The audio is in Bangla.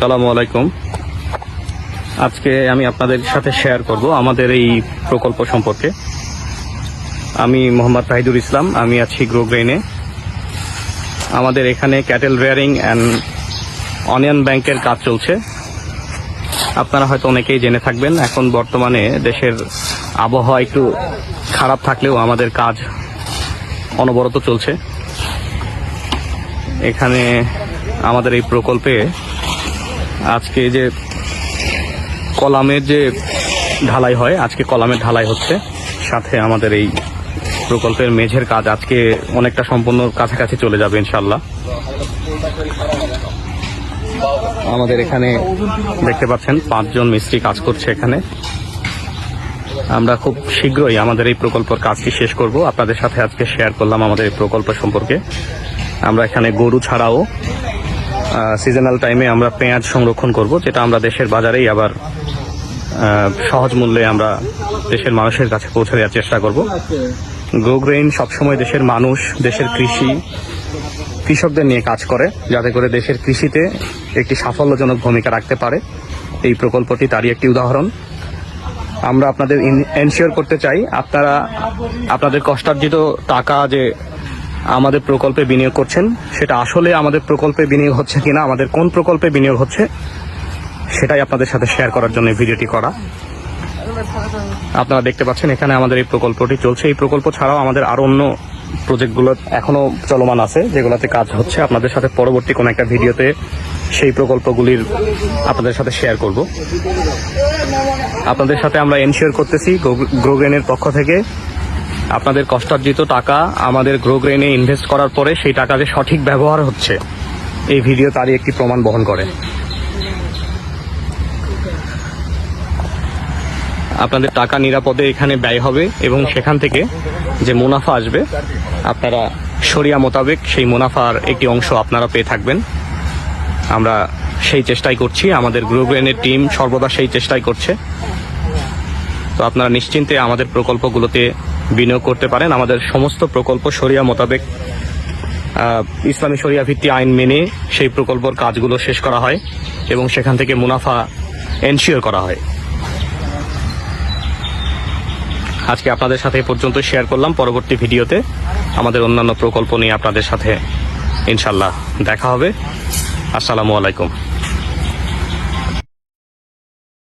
সালামু আলাইকুম। আজকে আমি আপনাদের সাথে শেয়ার করব আমাদের এই প্রকল্প সম্পর্কে। আমি মোহাম্মদ তাহিদুল ইসলাম, আমি আছি গ্রো গ্রেনে আমাদের এখানে ক্যাটেল রেয়ারিং অ্যান্ড অনিয়ন ব্যাংকের কাজ চলছে। আপনারা হয়তো অনেকেই জেনে থাকবেন, এখন বর্তমানে দেশের আবহাওয়া একটু খারাপ থাকলেও আমাদের কাজ অনবরত চলছে। এখানে আমাদের এই প্রকল্পে আজকে যে কলামের যে ঢালাই হয়, আজকে কলামের ঢালাই হচ্ছে। সাথে আমাদের এই প্রকল্পের মেঝের কাজ আজকে অনেকটা সম্পূর্ণ কাছাকাছি চলে যাবে ইনশাল্লাহ আমাদের এখানে দেখতে পাচ্ছেন, পাঁচজন মিস্ত্রি কাজ করছে এখানে। আমরা খুব শীঘ্রই আমাদের এই প্রকল্পের কাজটি শেষ করব। আপনাদের সাথে আজকে শেয়ার করলাম আমাদের এই প্রকল্প সম্পর্কে। আমরা এখানে গরু ছাড়াও সিজনাল টাইমে আমরা পেঁয়াজ সংরক্ষণ করব, যেটা আমরা দেশের বাজারেই আবার সহজ মূল্যে আমরা দেশের মানুষের কাছে পৌঁছে দেওয়ার চেষ্টা করব। গ্রো গ্রেইন সবসময় দেশের মানুষ, দেশের কৃষি, কৃষকদের নিয়ে কাজ করে, যাতে করে দেশের কৃষিতে একটি সাফল্যজনক ভূমিকা রাখতে পারে। এই প্রকল্পটি তারই একটি উদাহরণ। আমরা আপনাদের এনশিওর করতে চাই, আপনারা, আপনাদের কষ্টার্জিত টাকা যে আমাদের প্রকল্পে বিনিয়োগ করছেন, সেটা আসলে আমাদের প্রকল্পে বিনিয়োগ হচ্ছে কিনা, আমাদের কোন প্রকল্পে বিনিয়োগ হচ্ছে, সেটাই আপনাদের সাথে শেয়ার করার জন্য ভিডিওটি করা। আপনারা দেখতে পাচ্ছেন এখানে আমাদের এই প্রকল্পটি চলছে। এই প্রকল্প ছাড়াও আমাদের আরও অন্য প্রজেক্টগুলো এখনও চলমান আছে, যেগুলোতে কাজ হচ্ছে। আপনাদের সাথে পরবর্তী কোনো একটা ভিডিওতে সেই প্রকল্পগুলির আপনাদের সাথে শেয়ার করব। আপনাদের সাথে আমরা এনশিওর করতেছি গ্রোগ্রেনের পক্ষ থেকে আপনাদের কষ্টার্জিত টাকা আমাদের গ্রোগ্রেনে ইনভেস্ট করার পরে সেই টাকা যে সঠিক ব্যবহার হচ্ছে, এই ভিডিও তারই একটি প্রমাণ বহন করে। আপনাদের টাকা নিরাপদে এখানে ব্যয় হবে এবং সেখান থেকে যে মুনাফা আসবে, আপনারা সরিয়া মোতাবেক সেই মুনাফার একটি অংশ আপনারা পেয়ে থাকবেন। আমরা সেই চেষ্টাই করছি, আমাদের গ্রুপেনের টিম সর্বদা সেই চেষ্টাই করছে। তো আপনারা নিশ্চিন্তে আমাদের প্রকল্পগুলোতে বিনিয়োগ করতে পারেন। আমাদের সমস্ত প্রকল্প সরিয়া মোতাবেক ইসলামী শরিয়া ভিত্তি আইন মেনে সেই প্রকল্পর কাজগুলো শেষ করা হয় এবং সেখান থেকে মুনাফা এনশিওর করা হয়। আজকে আপনাদের সাথে পর্যন্ত শেয়ার করলাম। পরবর্তী ভিডিওতে আমাদের অন্যান্য প্রকল্প নিয়ে আপনাদের সাথে ইনশাল্লাহ দেখা হবে। আসসালামু আলাইকুম।